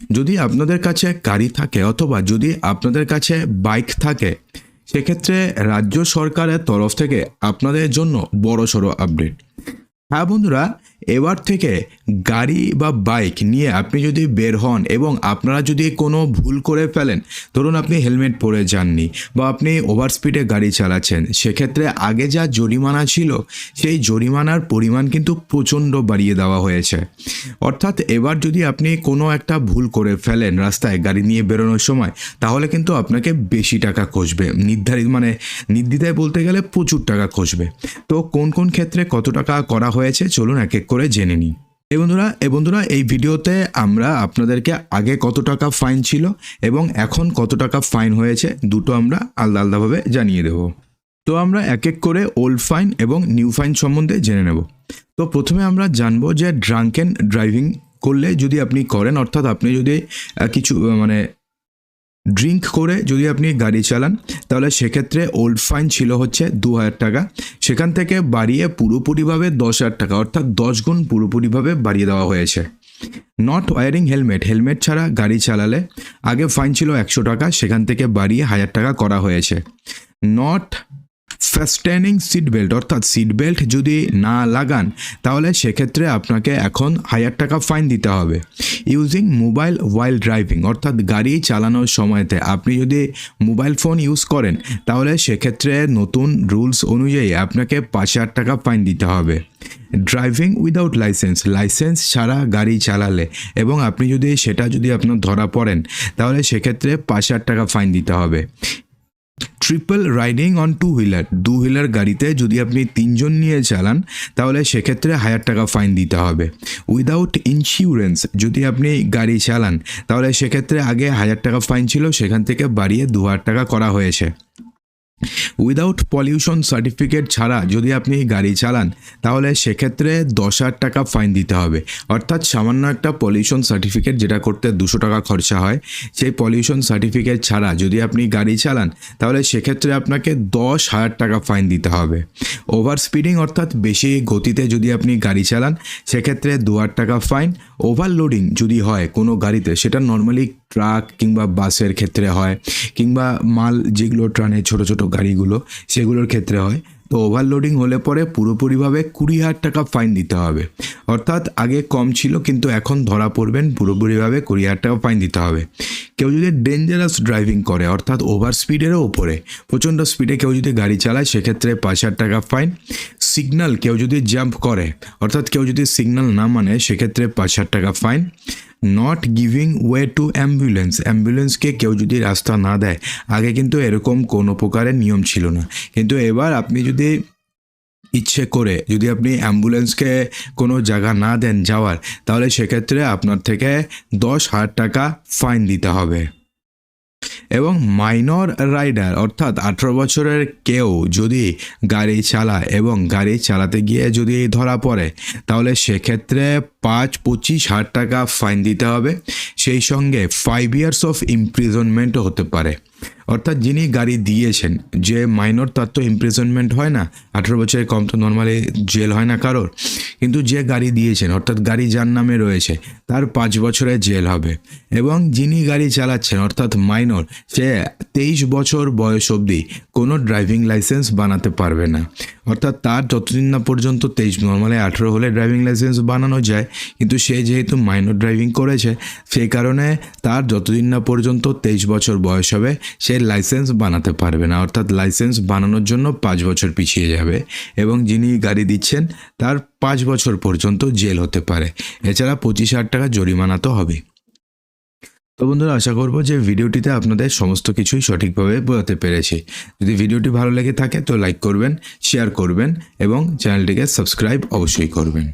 যদি আপনাদের কাছে গাড়ি থাকে অথবা যদি আপনাদের কাছে বাইক থাকে, সেক্ষেত্রে রাজ্য সরকারের তরফ থেকে আপনাদের জন্য বড় সড়ো আপডেট। হ্যাঁ বন্ধুরা এবার থেকে গাড়ি বা বাইক নিয়ে আপনি যদি বের হন এবং আপনারা যদি কোনো ভুল করে ফেলেন, ধরুন আপনি হেলমেট পরে যাননি বা আপনি ওভার স্পিডে গাড়ি চালাচ্ছেন, সেক্ষেত্রে আগে যা জরিমানা ছিল, সেই জরিমানার পরিমাণ কিন্তু প্রচণ্ড বাড়িয়ে দেওয়া হয়েছে। অর্থাৎ এবার যদি আপনি কোনো একটা ভুল করে ফেলেন রাস্তায় গাড়ি নিয়ে বেরোনোর সময়, তাহলে কিন্তু আপনাকে বেশি টাকা কষবে নির্ধারিত মানে নির্দ্বিধায় বলতে গেলে প্রচুর টাকা কষবে তো কোন কোন ক্ষেত্রে কত টাকা করা হয়েছে? চলুন এক এক করে জেনে নিই। এই বন্ধুরা এই বন্ধুরা, এই ভিডিওতে আমরা আপনাদেরকে আগে কত টাকা ফাইন ছিল এবং এখন কত টাকা ফাইন হয়েছে দুটো আমরা আলাদা আলাদাভাবে জানিয়ে দেব। তো আমরা এক এক করে ওল্ড ফাইন এবং নিউ ফাইন সম্বন্ধে জেনে নেব। তো প্রথমে আমরা জানব যে ড্রাঙ্কেন ড্রাইভিং করলে যদি আপনি করেন, অর্থাৎ আপনি যদি কিছু মানে ড্রিঙ্ক করে যদি আপনি গাড়ি চালান, তাহলে সেক্ষেত্রে ওল্ড ফাইন ছিল হচ্ছে দু হাজার টাকা। সেখান থেকে বাড়িয়ে পুরোপুরিভাবে দশ হাজার টাকা, অর্থাৎ দশ গুণ পুরোপুরিভাবে বাড়িয়ে দেওয়া হয়েছে। নট ওয়ারিং হেলমেট হেলমেট ছাড়া গাড়ি চালালে আগে ফাইন ছিল একশো টাকা, সেখান থেকে বাড়িয়ে হাজার টাকা করা হয়েছে। নট ফ্যাস্টেনিং সিট বেল্ট অর্থাৎ সিট বেল্ট যদি না লাগান, তাহলে সেক্ষেত্রে আপনাকে এখন হাজার টাকা ফাইন দিতে হবে। ইউজিং মোবাইল ওয়াইল ড্রাইভিং অর্থাৎ গাড়ি চালানোর সময়তে আপনি যদি মোবাইল ফোন ইউজ করেন, তাহলে সেক্ষেত্রে নতুন রুলস অনুযায়ী আপনাকে পাঁচ হাজার টাকা ফাইন দিতে হবে। ড্রাইভিং উইদাউট লাইসেন্স লাইসেন্স ছাড়া গাড়ি চালালে এবং আপনি যদি সেটা যদি আপনার ধরা পড়েন, তাহলে সেক্ষেত্রে পাঁচ হাজার টাকা ফাইন দিতে হবে। Triple riding on two wheeler দু হুইলার গাড়িতে যদি আপনি তিনজন নিয়ে চালান, তাহলে সেক্ষেত্রে হাজার টাকা ফাইন দিতে হবে। উইদাউট ইন্স্যুরেন্স যদি আপনি গাড়ি চালান, তাহলে সেক্ষেত্রে আগে হাজার টাকা ফাইন ছিল, সেখান থেকে বাড়িয়ে দু হাজার টাকা করা হয়েছে। উইদাউট পলিউশন সার্টিফিকেট ছাড়া যদি আপনি গাড়ি চালান, তাহলে সেক্ষেত্রে দশ হাজার টাকা ফাইন দিতে হবে। অর্থাৎ সামান্য একটা পলিউশন সার্টিফিকেট যেটা করতে দুশো টাকা খরচা হয়, সেই পলিউশন সার্টিফিকেট ছাড়া যদি আপনি গাড়ি চালান, তাহলে সেক্ষেত্রে আপনাকে দশ হাজার টাকা ফাইন দিতে হবে। ওভার স্পিডিং অর্থাৎ বেশি গতিতে যদি আপনি গাড়ি চালান, সেক্ষেত্রে দু হাজার টাকা ফাইন ওভারলোডিং যদি হয় কোনো গাড়িতে, সেটা নর্মালি ট্রাক কিংবা বাসের ক্ষেত্রে হয়, কিংবা মাল যেগুলো ট্রানে ছোট ছোট গাড়িগুলো, সেগুলোর ক্ষেত্রে হয়। তো ওভারলোডিং হলে পরে পুরোপুরিভাবে কুড়ি হাজার টাকা ফাইন দিতে হবে। অর্থাৎ আগে কম ছিল, কিন্তু এখন ধরা পড়বেন পুরোপুরিভাবে কুড়ি হাজার টাকা ফাইন দিতে হবে। কেউ যদি ডেঞ্জারাস ড্রাইভিং করে, অর্থাৎ ওভার স্পিডেরও ওপরে, প্রচণ্ড স্পিডে কেউ যদি গাড়ি চালায়, সেক্ষেত্রে পাঁচ হাজার টাকা ফাইন সিগনাল কেউ যদি জাম্প করে, অর্থাৎ কেউ যদি সিগনাল না মানে সেক্ষেত্রে পাঁচ হাজার টাকা fine not giving way to ambulance অ্যাম্বুলেন্সকে কেউ যদি রাস্তা না দেয়, আগে কিন্তু এরকম কোনো প্রকারের নিয়ম ছিল না। কিন্তু এবার আপনি যদি ইচ্ছে করে যদি আপনি অ্যাম্বুলেন্সকে কোনো জায়গা না দেন যাওয়ার, তাহলে সেক্ষেত্রে আপনার থেকে দশ হাজার টাকা ফাইন দিতে হবে। এবং মাইনর রাইডার, অর্থাৎ আঠেরো বছরের কেউ যদি গাড়ি চালায় এবং গাড়ি চালাতে গিয়ে যদি ধরা পড়ে, তাহলে সেক্ষেত্রে পাঁচ, পঁচিশ হাজার টাকা ফাইন দিতে হবে। সেই সঙ্গে ফাইভ ইয়ার্স অফ ইমপ্রিজনমেন্টও হতে পারে। অর্থাৎ যিনি গাড়ি দিয়েছেন, যে মাইনর তার তো ইমপ্রিজনমেন্ট হয় না, আঠেরো বছরের কম তো নর্মালি জেল হয় না কারোর, কিন্তু যে গাড়ি দিয়েছেন, অর্থাৎ গাড়ি যার নামে রয়েছে, তার পাঁচ বছরের জেল হবে। এবং যিনি গাড়ি চালাচ্ছেন, অর্থাৎ মাইনর, সে তেইশ বছর বয়স অবধি কোনো ড্রাইভিং লাইসেন্স বানাতে পারবে না। অর্থাৎ তার যতদিন না পর্যন্ত তেইশ নর্মালি আঠেরো হলে ড্রাইভিং লাইসেন্স বানানো যায়, কিন্তু সে যেহেতু মাইনর ড্রাইভিং করেছে, সেই কারণে তার যতদিন না পর্যন্ত তেইশ বছর বয়স হবে সে লাইসেন্স বানাতে পারবে না, অর্থাৎ লাইসেন্স বানানোর জন্য পাঁচ বছর পিছিয়ে যাবে এবং যিনি গাড়ি দিচ্ছেন তার পাঁচ বছর পর্যন্ত জেল হতে পারে। এছাড়া পঁচিশ হাজার টাকা জরিমানা তো হবে। তো বন্ধুরা, আশা করব যে ভিডিওটিতে আপনাদের সমস্ত কিছুই সঠিকভাবে বোঝাতে পেরেছি। যদি ভিডিওটি ভালো লেগে থাকে তো লাইক করবেন শেয়ার করবেন এবং চ্যানেলটিকে সাবস্ক্রাইব অবশ্যই করবেন।